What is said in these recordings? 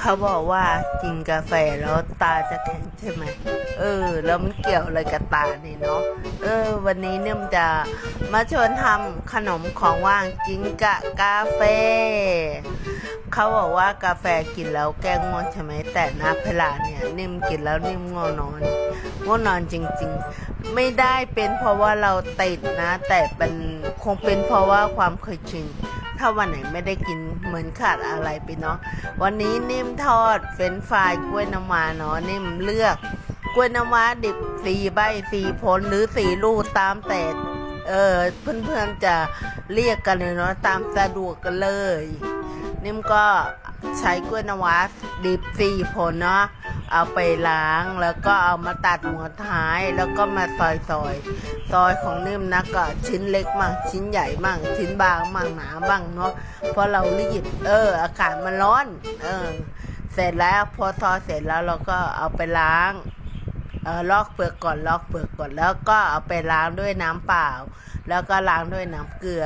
เขาบอกว่ากินกาแฟแล้วตาจะแข็งใช่ไหมเออ แล้วมันเกี่ยวอะไรกับตานี่เนาะ เออ วันนี้เนี่ยมันจะมาชวนทำขนมของว่างกินกะกาแฟ เขาบอกว่ากาแฟกินแล้วแก้ง่วงใช่ไหม แต่นาเพลาเนี่ยนิ่มกินแล้วนิ่มง่วงนอน ง่วงนอนจริง ๆ ไม่ได้เป็นเพราะว่าเราติดนะ แต่เป็นคงเป็นเพราะว่าความเคยชิน ถ้าวันไหนไม่ได้กินเหมือนขาดอะไรไปเนาะวันนี้นิ่มทอดเฟรนฟรายกล้วยน้ำว้าเนาะนิ่มเลือก กล้วยน้ำว้าดิบสี่ใบสี่ผลหรือสี่ลูกตามแต่เออเพื่อนๆจะเรียกกันเลยเนาะตามสะดวกกันเลย นิ่มก็ใช้กล้วยน้ำว้าดิบสี่ผลเนาะ เอาไปล้างแล้วก็เอามาตัดหัวท้ายแล้วก็มาซอยซอยซอยของนิ่มนะก็ชิ้นเล็กมั่งชิ้นใหญ่มั่งชิ้นบางมั่งหนาบ้างเนาะเพราะเรารีบเออ อากาศมันร้อน เออ เสร็จแล้วพอซอยเสร็จแล้วเราก็เอาไปล้างเออลอกเปลือกก่อนลอกเปลือกก่อนแล้วก็เอาไปล้างด้วยน้ำเปล่า แล้วก็ล้างด้วยน้ำเกลือ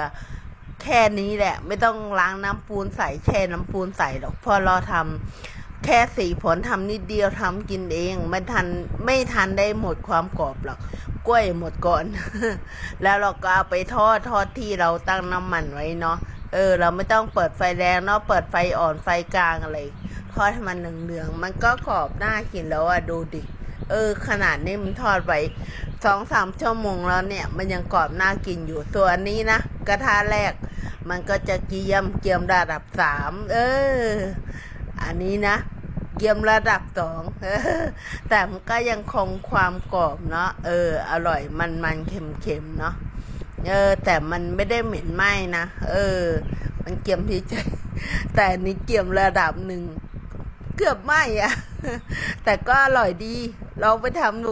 แค่นี้แหละ ไม่ต้องล้างน้ำปูนใส่แช่น้ำปูนใส่หรอกเพอเราทำ แค่สีผลทำนิดเดียวทำกินเองไม่ทันไม่ทันได้หมดความกรอบหรอก กล้วยหมดก่อน แล้วเราก็เอาไปทอดทอดที่เราตั้งน้ำมันไว้เนาะเออ เราไม่ต้องเปิดไฟแรงเนาะเปิดไฟอ่อนไฟกลางอะไรทอดให้มันเหลืองๆมันก็กรอบน่ากินแล้วอะดูดิเออ ขนาดนี้มันทอดไว้สองสามชั่วโมงแล้วเนี่ย มันยังกรอบน่ากินอยู่ส่วนนี้นะกระทะแรก มันก็จะเกรียมเกรียมระดับสามเออ อันนี้นะเกี๊ยมระดับสองแต่มันก็ยังคงความกรอบเนาะเออ อร่อยมันมันเค็มเค็มๆเนาะเออ แต่มันไม่ได้เหม็นไหม้นะเออ มันเกรียมที่ใจแต่นี้เกรียมระดับหนึ่งเกือบไหม้อะแต่ก็อร่อยดีลองไปทำดู